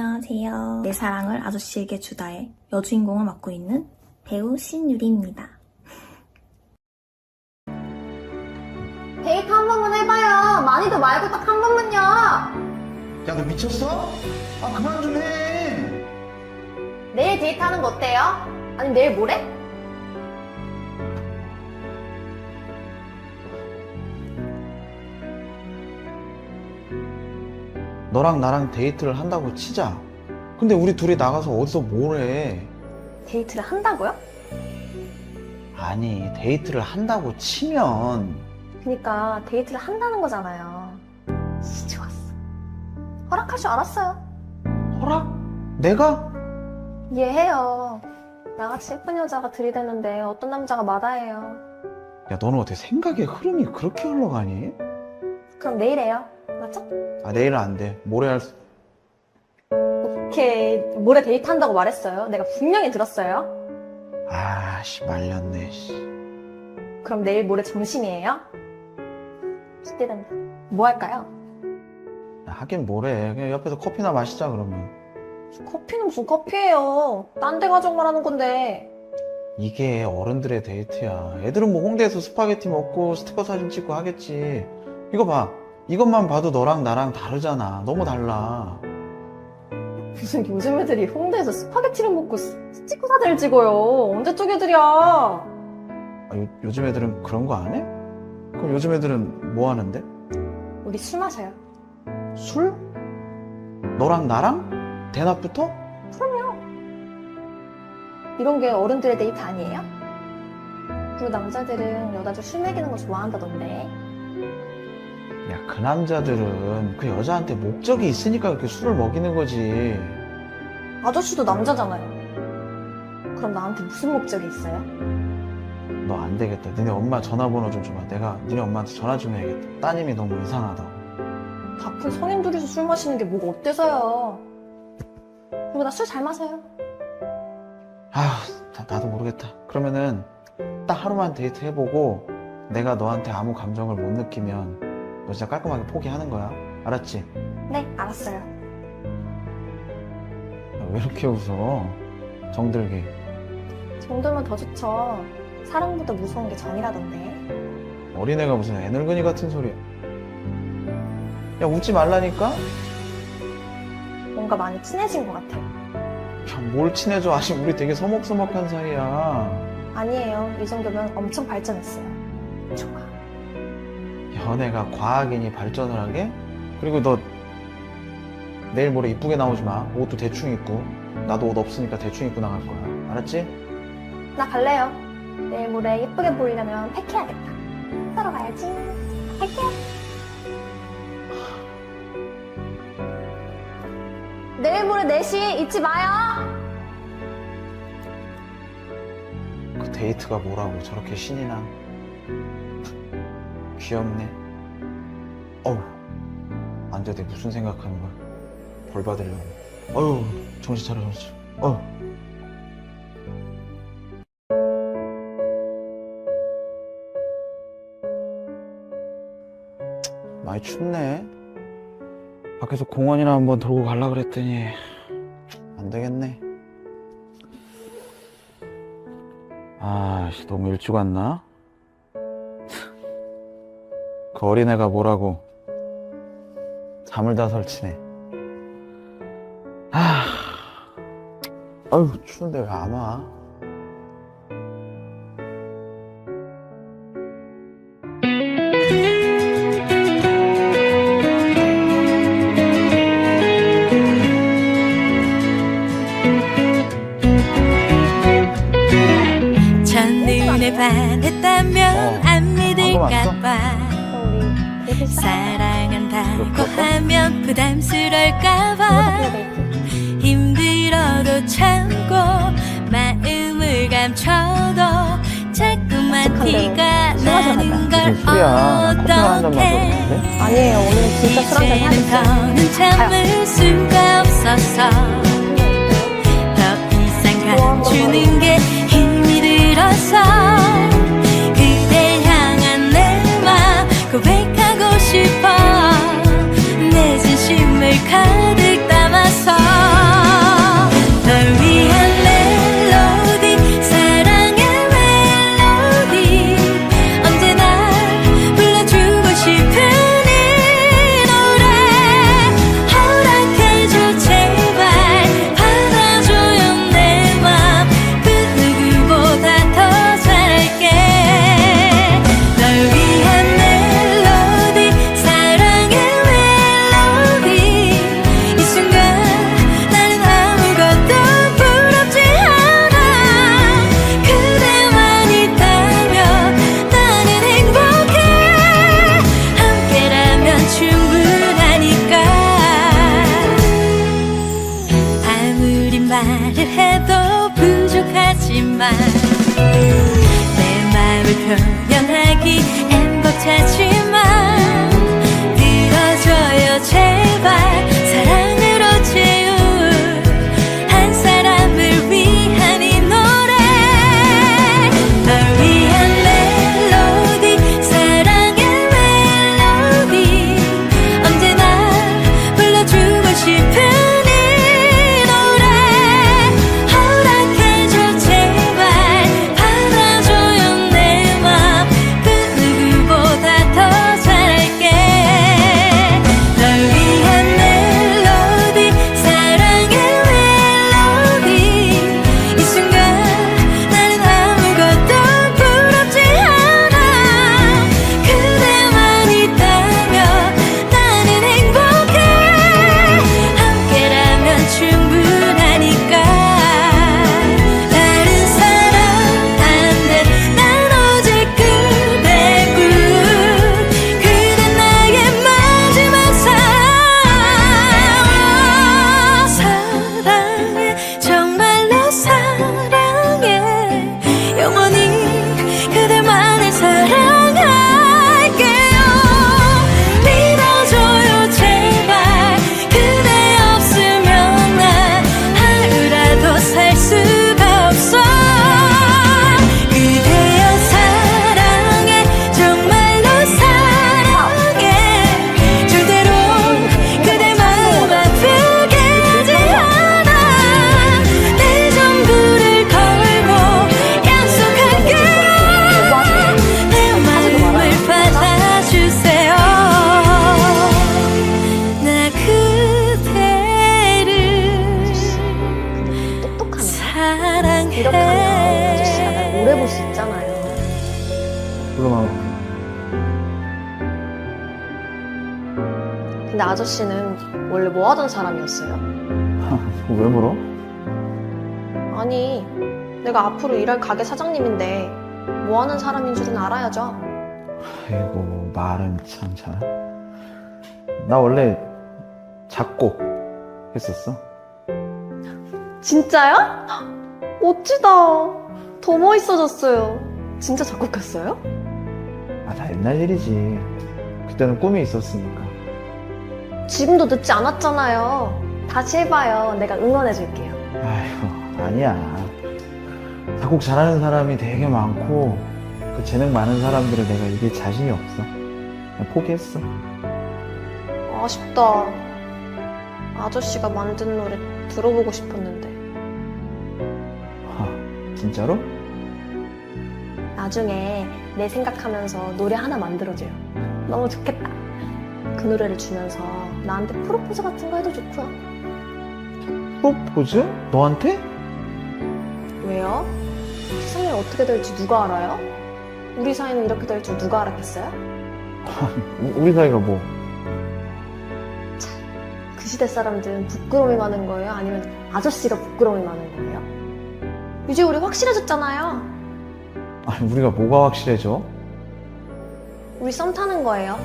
안녕하세요. 내 사랑을 아저씨에게 주다의 여주인공을 맡고 있는 배우 신유리입니다. 데이트 한 번만 해봐요. 많이도 말고 딱 한 번만요. 야, 너 미쳤어? 아, 그만 좀 해. 내일 데이트 하는 거 어때요? 아니 내일 모레? 너랑 나랑 데이트를 한다고 치자. 근데 우리 둘이 나가서 어디서 뭘 해? 데이트를 한다고요? 아니, 데이트를 한다고 치면 그니까 데이트를 한다는 거잖아요. 좋았어. 허락할 줄 알았어요. 허락? 내가? 이해해요. 나같이 예쁜 여자가 들이대는데 어떤 남자가 마다해요. 야, 너는 어떻게 생각의 흐름이 그렇게 흘러가니? 그럼 내일 해요. 맞죠? 아, 내일은 안 돼. 모레 할 수... 오케이. 모레 데이트 한다고 말했어요. 내가 분명히 들었어요. 아, 씨, 말렸네, 씨. 그럼 내일 모레 점심이에요? 기대된다. 뭐 할까요? 야, 하긴 뭐래. 그냥 옆에서 커피나 마시자, 그러면. 커피는 무슨 커피예요. 딴 데 가족 말하는 건데. 이게 어른들의 데이트야. 애들은 뭐 홍대에서 스파게티 먹고 스티커 사진 찍고 하겠지. 이거 봐. 이것만 봐도 너랑 나랑 다르잖아. 너무 달라. 무슨 요즘 애들이 홍대에서 스파게티를 먹고 스- 스티커 사진을 찍어요. 언제 쪽 애들이야? 아, 요, 요즘 애들은 그런 거 안 해? 그럼 요즘 애들은 뭐 하는데? 우리 술 마셔요. 술? 너랑 나랑? 대낮부터? 이런 게 어른들의 데이트 아니에요? 그리고 남자들은 여자들 술 먹이는 거 좋아한다던데. 야, 그 남자들은 그 여자한테 목적이 있으니까 그렇게 술을 먹이는 거지. 아저씨도 남자잖아요. 그럼 나한테 무슨 목적이 있어요? 너 안 되겠다. 니네 엄마 전화번호 좀 줘봐. 내가 니네 엄마한테 전화 좀 해야겠다. 따님이 너무 이상하다. 다큰 성인 둘이서 술 마시는 게 뭐가 어때서요? 그리고 나 술 잘 마셔요. 아휴, 나, 나도 모르겠다. 그러면은 딱 하루만 데이트 해보고 내가 너한테 아무 감정을 못 느끼면 너 진짜 깔끔하게 포기하는 거야. 알았지? 네, 알았어요. 야, 왜 이렇게 웃어? 정들게. 정도면 더 좋죠. 사랑보다 무서운 게 정이라던데. 어린애가 무슨 애늙은이 같은 소리야. 야, 웃지 말라니까? 뭔가 많이 친해진 것 같아요. 야, 뭘 친해져. 아직 우리 되게 서먹서먹한 사이야. 아니에요. 이 정도면 엄청 발전했어요. 좋아. 연애가 과학이니 발전을 하게? 그리고 너 내일 모레 이쁘게 나오지 마. 옷도 대충 입고. 나도 옷 없으니까 대충 입고 나갈 거야. 알았지? 나 갈래요. 내일 모레 예쁘게 보이려면 팩해야겠다. 사러 가야지. 갈게요. 내일 모레 4시 잊지 마요. 그 데이트가 뭐라고 저렇게 신이 나. 귀엽네. 어우, 내 무슨 생각하는 거야. 벌 받으려고. 어휴, 정신 차려, 정신 차려. 어휴. 많이 춥네. 밖에서 공원이나 한번 돌고 갈라 그랬더니 안 되겠네. 아, 씨, 너무 일찍 왔나? 그 어린애가 뭐라고 잠을 다 설치네. 아, 아유, 추운데 왜 안 와? 사랑한다고? 하면 부담스러울까봐. 힘들어도 참고 마음을 감춰도 자꾸만 티가 나는. 걸 술이야? 커피 어떡해 줬는데? 아니에요. 오늘 진짜 술 한잔 이제는. 더는 참을 수가 없어서 아저씨는 원래 뭐 하던 사람이었어요? 왜 물어? 아니, 내가 앞으로 일할 가게 사장님인데 뭐 하는 사람인 줄은 알아야죠. 아이고 말은 참 잘. 나 원래 작곡 했었어. 진짜요? 멋지다. 더 멋있어졌어요. 진짜 작곡 했어요? 아 다 옛날 일이지. 그때는 꿈이 있었으니까. 지금도 늦지 않았잖아요. 다시 해봐요. 내가 응원해줄게요. 아이고 아니야. 작곡 잘하는 사람이 되게 많고 그 재능 많은 사람들을 내가 이길 자신이 없어. 그냥 포기했어. 아쉽다. 아저씨가 만든 노래 들어보고 싶었는데. 하, 진짜로? 나중에 내 생각하면서 노래 하나 만들어줘요. 너무 좋겠다. 그 노래를 주면서 나한테 프로포즈 같은 거 해도 좋고요. 프로포즈? 너한테? 왜요? 세상이 어떻게 될지 누가 알아요? 우리 사이는 이렇게 될 줄 누가 알았겠어요? 우- 우리 사이가 뭐? 그 시대 사람들은 부끄러움이 많은 거예요? 아니면 아저씨가 부끄러움이 많은 거예요? 이제 우리 확실해졌잖아요. 아니 우리가 뭐가 확실해져? 우리 썸 타는 거예요.